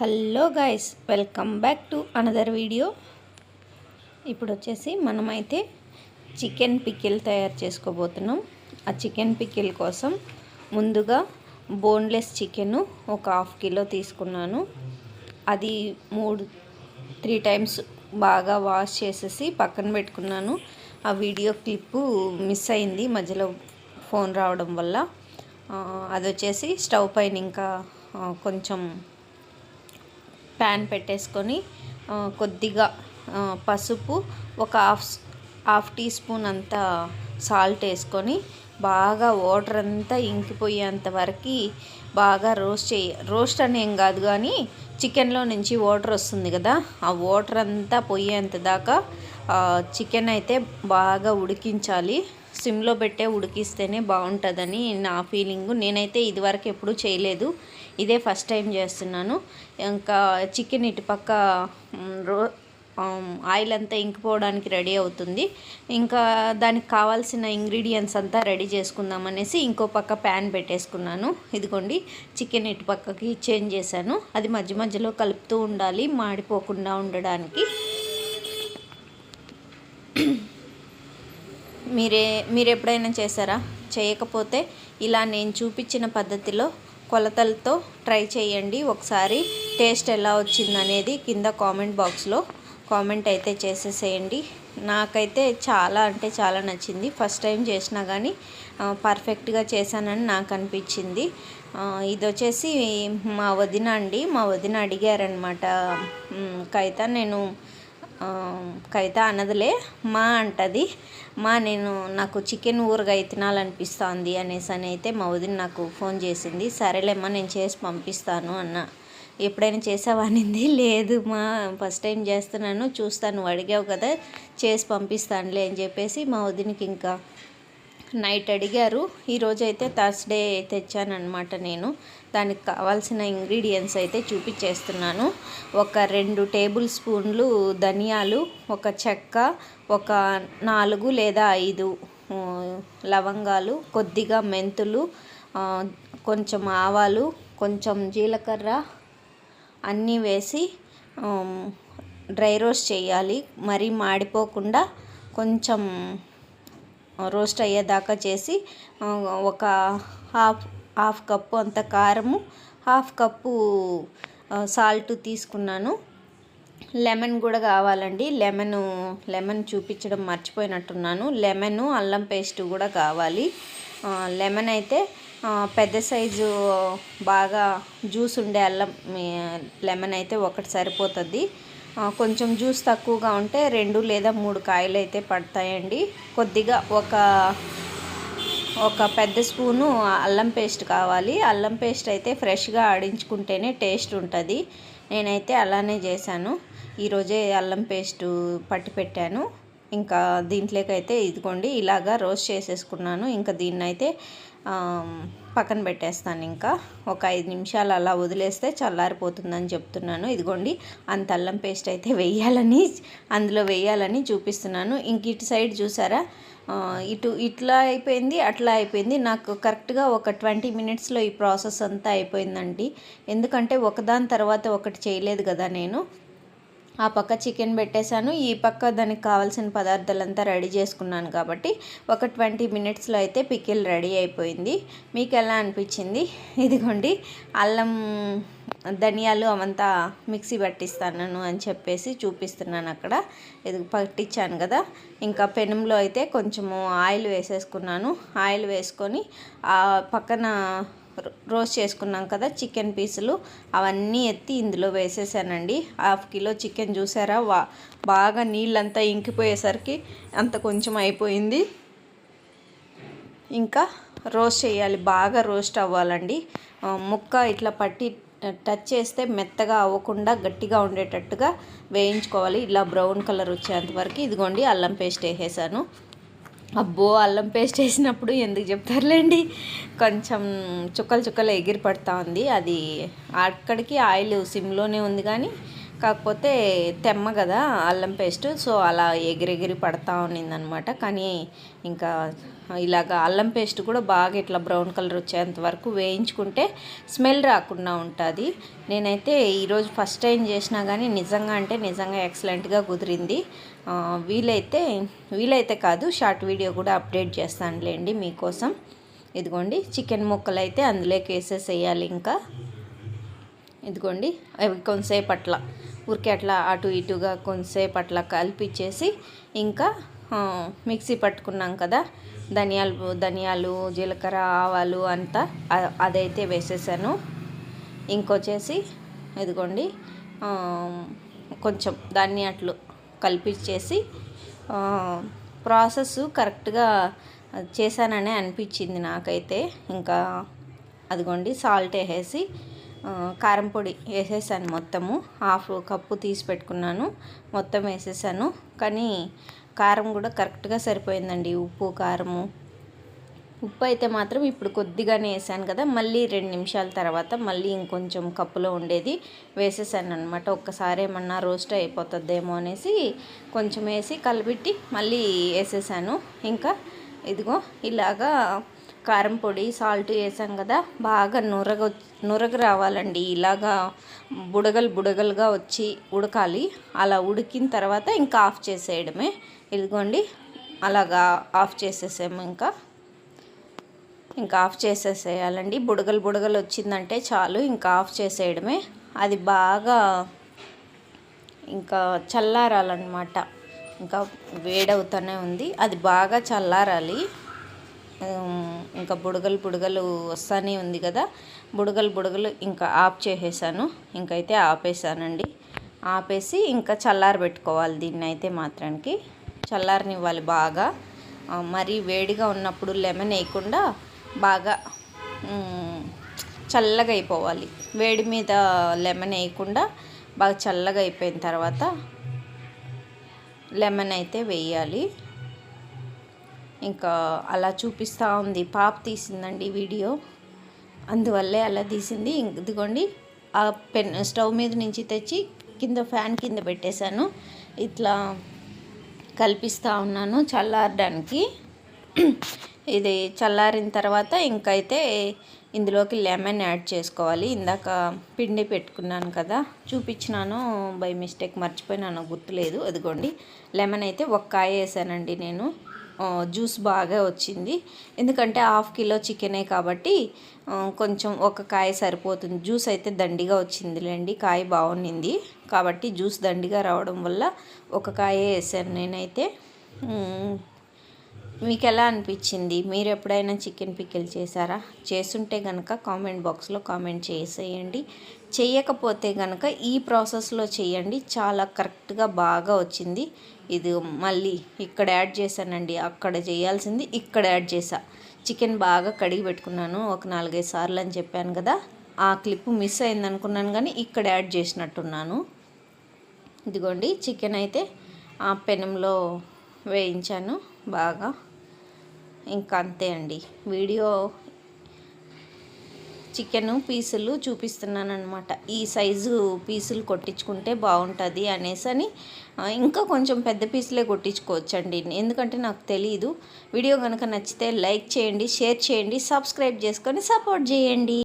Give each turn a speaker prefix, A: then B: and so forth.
A: Hello guys welcome back to another video. ఇప్పుడు వచ్చేసి మనమైతే చికెన్ పికిల్ తయారు చేసుకోబోతున్నాం. ఆ చికెన్ పికిల్ కోసం ముందుగా బోన్లెస్ చికెన్ ఒక హాఫ్ కిలో తీసుకున్నాను. అది మూడు త్రీ టైమ్స్ బాగా వాష్ చేసేసి పక్కన పెట్టుకున్నాను. ఆ వీడియో క్లిప్పు మిస్ అయింది మధ్యలో ఫోన్ రావడం వల్ల. అది వచ్చేసి స్టవ్ పైన ఇంకా కొంచెం ప్యాన్ పెట్టేసుకొని కొద్దిగా పసుపు ఒక హాఫ్ హాఫ్ టీ స్పూన్ అంత సాల్ట్ వేసుకొని బాగా వాటర్ అంతా ఇంకిపోయేంత వరకు బాగా రోస్ట్ చేయ రోస్ట్ అని ఏం కాదు కానీ చికెన్లో నుంచి వాటర్ వస్తుంది కదా ఆ వాటర్ అంతా పోయేంత దాకా చికెన్ అయితే బాగా ఉడికించాలి. సిమ్లో పెట్టే ఉడికిస్తేనే బాగుంటుందని నా ఫీలింగ్. నేనైతే ఇదివరకు ఎప్పుడూ చేయలేదు. ఇదే ఫస్ట్ టైం చేస్తున్నాను. ఇంకా చికెన్ ఇటుపక్క రో ఆయిల్ అంతా ఇంకిపోవడానికి రెడీ అవుతుంది. ఇంకా దానికి కావాల్సిన ఇంగ్రీడియంట్స్ అంతా రెడీ చేసుకుందాం అనేసి ఇంకో పక్క ప్యాన్ పెట్టేసుకున్నాను. ఇదిగోండి చికెన్ ఇటు పక్కకి చేంజ్ చేశాను. అది మధ్య మధ్యలో కలుపుతూ ఉండాలి మాడిపోకుండా ఉండడానికి. మీరే మీరు ఎప్పుడైనా చేశారా? చేయకపోతే ఇలా నేను చూపించిన పద్ధతిలో కొలతలతో ట్రై చేయండి. ఒకసారి టేస్ట్ ఎలా వచ్చిందనేది కింద కామెంట్ బాక్స్లో కామెంట్ అయితే చేసేసేయండి. నాకైతే చాలా అంటే చాలా నచ్చింది. ఫస్ట్ టైం చేసినా కానీ పర్ఫెక్ట్గా చేశానని నాకు అనిపించింది. ఇది వచ్చేసి మా వదిన అండి. మా వదిన అడిగారనమాట కైతా కవిత నేను కైతా కవిత మా అంటది. మా నేను నాకు చికెన్ ఊరగాయ తినాలనిపిస్తోంది అనేసి అని అయితే మా వదిన నాకు ఫోన్ చేసింది. సరేలేమ్మా నేను చేసి పంపిస్తాను అన్న. ఎప్పుడైనా చేసావా అనింది. లేదు మా ఫస్ట్ టైం చేస్తున్నాను చూస్తాను అడిగావు కదా చేసి పంపిస్తానులే అని చెప్పేసి మా వదినకి ఇంకా నైట్ అడిగారు. ఈరోజు అయితే థర్స్డే తెచ్చానమాట నేను. దానికి కావాల్సిన ఇంగ్రీడియంట్స్ అయితే చూపించేస్తున్నాను ఒక రెండు టేబుల్ స్పూన్లు ధనియాలు ఒక చెక్క ఒక నాలుగు లేదా ఐదు లవంగాలు కొద్దిగా మెంతులు కొంచెం ఆవాలు కొంచెం జీలకర్ర అన్నీ వేసి డ్రై రోస్ట్ చేయాలి. మరీ మాడిపోకుండా కొంచెం రోస్ట్ అయ్యేదాకా చేసి ఒక హాఫ్ హాఫ్ కప్పు అంత కారము హాఫ్ కప్పు సాల్ట్ తీసుకున్నాను. లెమన్ కూడా కావాలండి. లెమన్ లెమన్ చూపించడం మర్చిపోయినట్టున్నాను. లెమన్ అల్లం పేస్ట్ కూడా కావాలి. లెమన్ అయితే పెద్ద సైజు బాగా జ్యూస్ ఉండే అల్లం లెమన్ అయితే ఒకటి సరిపోతుంది. కొంచెం జ్యూస్ తక్కువగా ఉంటే రెండు లేదా మూడు కాయలు అయితే పడతాయండి. కొద్దిగా ఒక ఒక పెద్ద స్పూను అల్లం పేస్ట్ కావాలి. అల్లం పేస్ట్ అయితే ఫ్రెష్గా ఆడించుకుంటేనే టేస్ట్ ఉంటుంది. నేనైతే అలానే చేశాను. ఈరోజే అల్లం పేస్ట్ పట్టి పెట్టాను. ఇంకా దీంట్లోకైతే ఇదిగోండి ఇలాగా రోస్ట్ చేసేసుకున్నాను. ఇంకా దీన్నైతే పక్కన పెట్టేస్తాను ఇంకా. ఒక ఐదు నిమిషాలు అలా వదిలేస్తే చల్లారిపోతుందని చెప్తున్నాను. ఇదిగోండి అంత అల్లం పేస్ట్ అయితే వేయాలని అందులో వేయాలని చూపిస్తున్నాను. ఇంక ఇటు సైడ్ చూసారా? ఇటు ఇట్లా అయిపోయింది అట్లా అయిపోయింది. నాకు కరెక్ట్గా ఒక ట్వంటీ మినిట్స్లో ఈ ప్రాసెస్ అంతా అయిపోయిందండి. ఎందుకంటే ఒకదాని తర్వాత ఒకటి చేయలేదు కదా నేను. ఆ పక్క చికెన్ పెట్టేశాను. ఈ పక్క దానికి కావాల్సిన పదార్థాలంతా రెడీ చేసుకున్నాను కాబట్టి ఒక ట్వంటీ మినిట్స్లో అయితే పికిల్ రెడీ అయిపోయింది. మీకు ఎలా అనిపించింది? ఇదిగోండి అల్లం ధనియాలు అవంతా మిక్సీ పట్టిస్తాను అని చెప్పేసి చూపిస్తున్నాను అక్కడ. ఇది పట్టించాను కదా. ఇంకా పెనంలో అయితే కొంచెము ఆయిల్ వేసేసుకున్నాను. ఆయిల్ వేసుకొని ఆ పక్కన రోస్ట్ చేసుకున్నాం కదా చికెన్ పీసులు అవన్నీ ఎత్తి ఇందులో వేసేసానండి. హాఫ్ కిలో చికెన్ చూసారా? వా బాగా నీళ్ళంతా ఇంకిపోయేసరికి అంత కొంచెం అయిపోయింది. ఇంకా రోస్ట్ చేయాలి బాగా రోస్ట్ అవ్వాలండి. ముక్క ఇట్లా పట్టి టచ్ చేస్తే మెత్తగా అవ్వకుండా గట్టిగా ఉండేటట్టుగా వేయించుకోవాలి. ఇలా బ్రౌన్ కలర్ వచ్చేంత వరకు ఇదిగోండి అల్లం పేస్ట్ వేసేసాను. అబ్బో అల్లం పేస్ట్ వేసినప్పుడు ఎందుకు చెప్తారులేండి? కొంచెం చుక్కలు చుక్కలు ఎగిరి పడతా ఉంది. అది అక్కడికి ఆయిల్ సిమ్లోనే ఉంది కానీ కాకపోతే తెమ్మ కదా అల్లం పేస్ట్. సో అలా ఎగిరెగిరి పడతా ఉన్నిందనమాట. కానీ ఇంకా ఇలాగ అల్లం పేస్ట్ కూడా బాగా ఇట్లా బ్రౌన్ కలర్ వచ్చేంత వరకు వేయించుకుంటే స్మెల్ రాకుండా ఉంటుంది. నేనైతే ఈరోజు ఫస్ట్ టైం చేసినా కానీ నిజంగా అంటే నిజంగా ఎక్సలెంట్గా కుదిరింది. వీలైతే వీలైతే కాదు షార్ట్ వీడియో కూడా అప్డేట్ చేస్తానులేండి మీకోసం. ఇదిగోండి చికెన్ ముక్కలు అయితే అందులోకి వేసేసేయాలి ఇంకా. ఇదిగోండి అవి కొంతసేపు అట్లా ఊరికే అట్లా అటు ఇటుగా కొంతసేపు అట్లా కలిపిచ్చేసి ఇంకా మిక్సీ పట్టుకున్నాం కదా ధనియాలు ధనియాలు జీలకర్ర ఆవాలు అంతా అదైతే వేసేసాను. ఇంకొచ్చేసి ఇదిగోండి కొంచెం దాన్ని అట్లు కల్పించేసి ప్రాసెస్ కరెక్ట్గా చేశాననే అనిపించింది నాకైతే. ఇంకా అదిగోండి సాల్ట్ వేసేసి కారం పొడి వేసేసాను మొత్తము. హాఫ్ కప్పు తీసి పెట్టుకున్నాను. మొత్తం వేసేసాను. కానీ కారం కూడా కరెక్ట్గా సరిపోయిందండి ఉప్పు కారము. ఉప్పు అయితే మాత్రం ఇప్పుడు కొద్దిగానే వేసాను కదా మళ్ళీ రెండు నిమిషాల తర్వాత మళ్ళీ ఇంకొంచెం కప్పులో ఉండేది వేసేసాను అనమాట ఒక్కసారి ఏమన్నా రోస్ట్ అయిపోతుందేమో అనేసి కొంచెం వేసి కలిపెట్టి మళ్ళీ వేసేసాను. ఇంకా ఇదిగో ఇలాగా కారం పొడి సాల్ట్ వేసాం కదా బాగా నురగ నురగ రావాలండి. ఇలాగా బుడగలు బుడగలుగా వచ్చి ఉడకాలి. అలా ఉడికిన తర్వాత ఇంకా ఆఫ్ చేసేయడమే. ఇదిగోండి అలాగా ఆఫ్ చేసేసాము ఇంకా. ఇంకా ఆఫ్ చేసేసేయాలండి. బుడగలు బుడగలు వచ్చిందంటే చాలు ఇంకా ఆఫ్ చేసేయడమే. అది బాగా ఇంకా చల్లారాలన్నమాట. ఇంకా వేడవుతూనే ఉంది. అది బాగా చల్లారాలి. ఇంకా బుడగలు బుడగలు వస్తూనే ఉంది కదా. బుడగలు బుడగలు ఇంకా ఆఫ్ చేసేసాను. ఇంకైతే ఆపేసానండి. ఆపేసి ఇంకా చల్లారబెట్టుకోవాలి దీన్ని అయితే మాత్రానికి. చల్లారనివ్వాలి బాగా. మరీ వేడిగా ఉన్నప్పుడు లెమన్ వేయకుండా బాగా చల్లగా అయిపోవాలి. వేడి మీద లెమన్ వేయకుండా బాగా చల్లగా అయిపోయిన తర్వాత లెమన్ అయితే వేయాలి. ఇంకా అలా చూపిస్తూ ఉంది. పాప తీసిందండి వీడియో. అందువల్లే అలా తీసింది. ఇదిగోండి ఆ పెన్ స్టవ్ మీద నుంచి తెచ్చి కింద ఫ్యాన్ కింద పెట్టేశాను. ఇట్లా కల్పిస్తూ ఉన్నాను చల్లారడానికి. ఇది చల్లారిన తర్వాత ఇంకైతే ఇందులోకి లెమన్ యాడ్ చేసుకోవాలి. ఇందాక పిండి పెట్టుకున్నాను కదా చూపించినాను బై మిస్టేక్ మర్చిపోయినాను గుర్తులేదు. అదిగోండి లెమన్ అయితే ఒక్క కాయ వేసానండి నేను. జ్యూస్ బాగా వచ్చింది. ఎందుకంటే హాఫ్ కిలో చికెనే కాబట్టి కొంచెం ఒక కాయ సరిపోతుంది. జ్యూస్ అయితే దండిగా వచ్చిందిలేండి. కాయ బాగుండింది. కాబట్టి జ్యూస్ దండిగా రావడం వల్ల ఒక కాయే వేసాను నేనైతే. మీకు ఎలా అనిపించింది? మీరు ఎప్పుడైనా చికెన్ పికిల్ చేశారా? చేస్తుంటే కనుక కామెంట్ బాక్స్లో కామెంట్ చేసేయండి. చేయకపోతే కనుక ఈ ప్రాసెస్లో చేయండి చాలా కరెక్ట్గా బాగా వచ్చింది. ఇది మళ్ళీ ఇక్కడ యాడ్ చేశానండి. అక్కడ చేయాల్సింది ఇక్కడ యాడ్ చేశా. చికెన్ బాగా కడిగి పెట్టుకున్నాను. ఒక నాలుగైదు సార్లు అని చెప్పాను కదా ఆ క్లిప్ మిస్ అయింది అనుకున్నాను కానీ ఇక్కడ యాడ్ చేసినట్టున్నాను. ఇదిగోండి చికెన్ అయితే ఆ పెనంలో వేయించాను బాగా. ఇంకా అంతే అండి. వీడియో చికెన్ పీసులు చూపిస్తున్నాను అనమాట ఈ సైజు పీసులు కొట్టించుకుంటే బాగుంటుంది అనేసి అని ఇంకా కొంచెం పెద్ద పీసులే కొట్టించుకోవచ్చండి. ఎందుకంటే నాకు తెలియదు వీడియో కనుక నచ్చితే లైక్ చేయండి షేర్ చేయండి సబ్స్క్రైబ్ చేసుకొని సపోర్ట్ చేయండి.